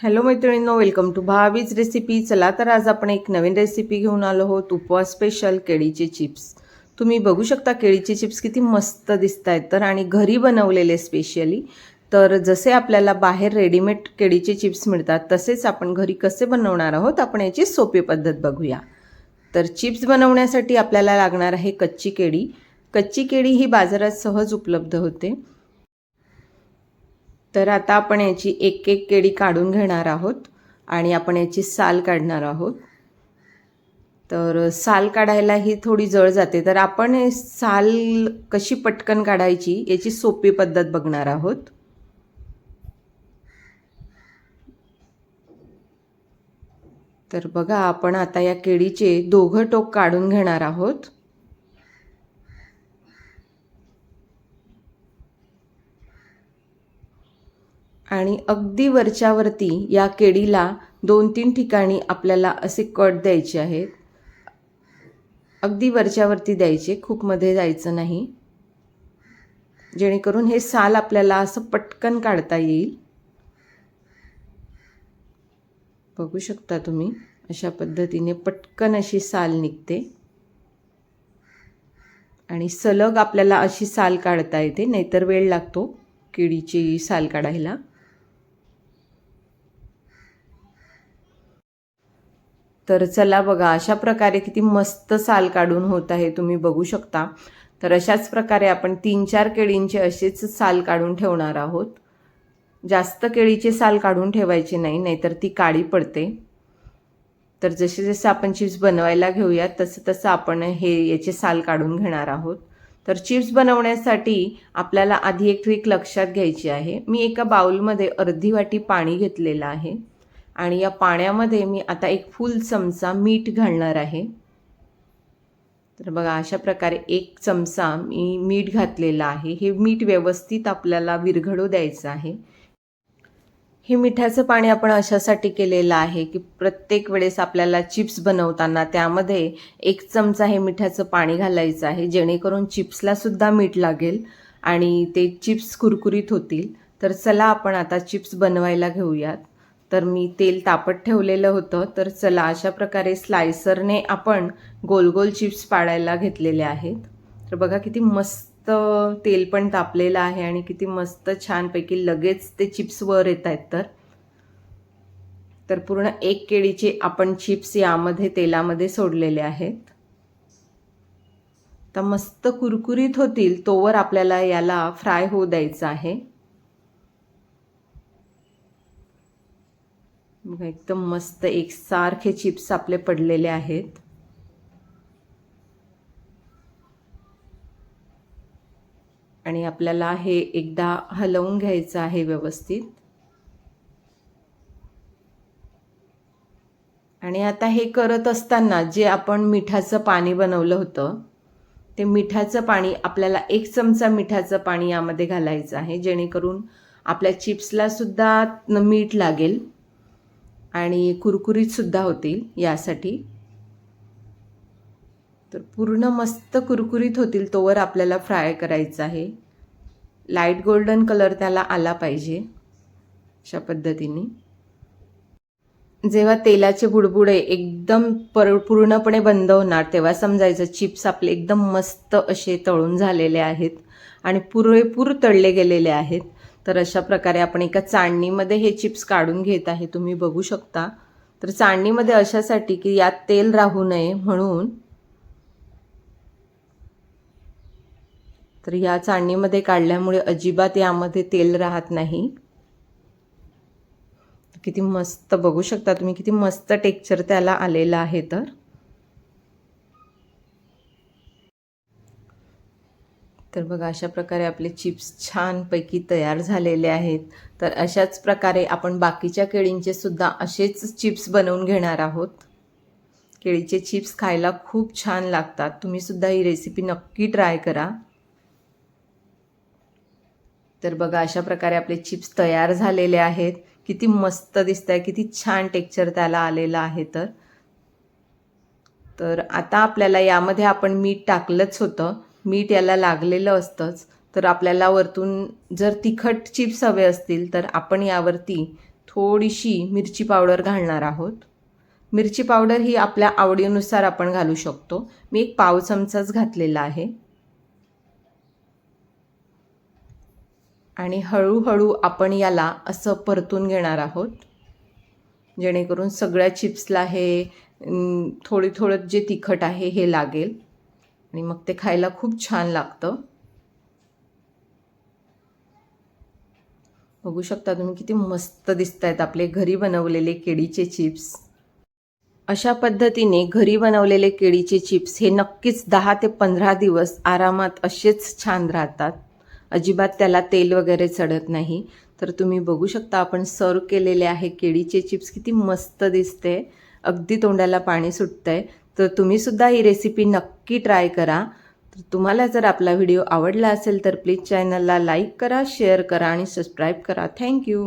Hello मैत्रिणींनो welcome to भावीज recipe चला तर आज आपण एक नवीन रेसिपी घेऊन आलो आहोत उपवास स्पेशल केळीचे चिप्स तुम्ही बघू शकता केळीचे चिप्स किती मस्त दिसत आहेत तर आणि घरी बनवलेले स्पेशली तर जसे आपल्याला बाहेर रेडीमेड केळीचे चिप्स मिळतात तसेच आपण घरी कसे बनवणार आहोत आपण याची सोपी पद्धत बघूया. तर चिप्स बनवण्यासाठी आपल्याला लागणार आहे कच्ची केळी. कच्ची केळी ही बाजारात सहज उपलब्ध होते. तर आता आपण याची एक एक केळी काढून घेणार आहोत आणि आपण याची साल काढणार आहोत. तर साल काढायला ही थोडी जळ जाते. तर आपण साल कशी पटकन काढायची याची सोपी पद्धत बघणार आहोत. तर बघा आपण आता या केळीचे दोघं टोक काढून घेणार आहोत. आणि अगदी वरच्यावरती या केळीला दोन तीन ठिकाणी आपल्याला असे कट द्यायचे आहेत. अगदी वरच्यावरती द्यायचे खूप मध्ये जायचं नाही. जेणेकरून हे साल आपल्याला असं पटकन काढता येईल. बघू शकता तुम्ही अशा पद्धतीने पटकन अशी साल निघते. आणि सलग आपल्याला अशी साल काढता येते नाहीतर वेळ लागतो केळीची साल काढायला. तर चला बघा अशा प्रकारे किती मस्त साल काढून होत आहे तुम्ही बघू शकता. तर अशाच प्रकारे आपण तीन चार केळींचे असेच साल काढून ठेवणार आहोत. जास्त केळीचे साल काढून ठेवायचे नाही नाहीतर ती काळी पडते. तर जसे जसे आपण चिप्स बनवायला घेऊयात तसं तसं आपण हे याचे साल काढून घेणार आहोत. तर चिप्स बनवण्यासाठी आपल्याला आधी एक ट्रिक लक्षात घ्यायची आहे. मी एका बाउलमध्ये अर्धी वाटी पाणी घेतलेलं आहे. आणि या पाण्यामध्ये मी आता एक फुल चमचा मीठ घालणार आहे. तर बघा अशा प्रकारे एक चमचा मी मीठ घातलेला आहे. हे मीठ व्यवस्थित आपल्याला विरघळू द्यायचं आहे. हे मिठाचं पाणी आपण अशासाठी केलेलं आहे की प्रत्येक वेळेस आपल्याला चिप्स बनवताना त्यामध्ये एक चमचा हे मिठाचं पाणी घालायचं आहे. जेणेकरून चिप्सलासुद्धा मीठ लागेल आणि ते चिप्स कुरकुरीत होतील. तर चला आपण आता चिप्स बनवायला घेऊयात. तर मी तेल तापत ठेवलेलं होतं. तर चला अशा प्रकारे स्लायसरने आपण गोल गोल चिप्स पाडायला घेतलेले आहेत. तर बघा किती मस्त तेल पण तापलेलं आहे आणि किती मस्त छानपैकी लगेच ते चिप्स वर येत आहेत तर. तर पूर्ण एक केळीचे आपण चिप्स यामध्ये तेलामध्ये सोडलेले आहेत. तर मस्त कुरकुरीत होतील तोवर आपल्याला याला फ्राय होऊ द्यायचं आहे. बघा एकदम मस्त एकसारखे चिप्स आपले पडलेले आहेत. आणि आपल्याला हे एकदा हलवून घ्यायचं आहे व्यवस्थित. आणि आता हे करत असताना जे आपण मिठाचं पाणी बनवलं होतं ते मिठाचं पाणी आपल्याला एक चमचा मिठाचं पाणी यामध्ये घालायचं आहे जेणेकरून आपल्या चिप्सला सुद्धा मीठ लागेल. आणि कुरकुरीतसुद्धा होतील यासाठी. तर पूर्ण मस्त कुरकुरीत होतील तोवर आपल्याला फ्राय करायचं आहे. लाइट गोल्डन कलर त्याला आला पाहिजे अशा पद्धतीने. जेव्हा तेलाचे बुडबुडे एकदम पर पूर्णपणे बंद होणार तेव्हा समजायचं चिप्स आपले एकदम मस्त असे तळून झालेले आहेत आणि पुरेपूर तळले गेलेले आहेत. तर अशा प्रकारे आपण एका चाळणीमध्ये हे चिप्स काढून घेत आहे. तुम्ही बघू शकता. तर चाळणीमध्ये अशासाठी की यात तेल राहू नये म्हणून तर या चाळणीमध्ये काढल्यामुळे अजिबात यामध्ये तेल राहत नाही. किती मस्त बघू शकता तुम्ही किती मस्त टेक्चर त्याला आलेलं आहे तर. तर बघा अशा प्रकारे आपले चिप्स छानपैकी तयार झालेले आहेत. तर अशाच प्रकारे आपण बाकीच्या केळींचे सुद्धा असेच चिप्स बनवून घेणार आहोत. केळीचे चिप्स खायला खूप छान लागतात. तुम्ही सुद्धा ही रेसिपी नक्की ट्राय करा. तर बघा अशा प्रकारे आपले चिप्स तयार झालेले आहेत. किती मस्त दिसत आहे किती छान टेक्चर त्याला आलेलं आहे तर. तर आता आपल्याला यामध्ये आपण मीठ टाकलंच होतं. मीठ याला लागलेलं असतंच तर आपल्याला वरतून जर तिखट चिप्स हवे असतील तर आपण यावरती थोडीशी मिरची पावडर घालणार आहोत. मिरची पावडर ही आपल्या आवडीनुसार आपण घालू शकतो. मी एक पाव चमचाच घातलेला आहे. आणि हळूहळू आपण याला असं परतून घेणार आहोत. जेणेकरून सगळ्या चिप्सला हे थोडी थोडं जे तिखट आहे हे लागेल. आणि मग ते खायला खूप छान लागतं. बघू शकता तुम्ही किती मस्त दिसत आहेत आपले घरी बनवलेले केळीचे चिप्स. अशा पद्धतीने घरी बनवलेले केळीचे चिप्स हे नक्कीच दहा ते पंधरा दिवस आरामात असेच छान राहतात. अजिबात त्याला तेल वगैरे चढत नाही. तर तुम्ही बघू शकता आपण सर्व केलेले आहे केळीचे चिप्स किती मस्त दिसते. अगदी तोंडाला पाणी सुटतंय. तर तुम्हीसुद्धा ही रेसिपी नक्की ट्राय करा. तर तुम्हाला जर आपला व्हिडिओ आवडला असेल तर प्लीज चॅनलला लाईक करा शेअर करा आणि सबस्क्राईब करा. थँक्यू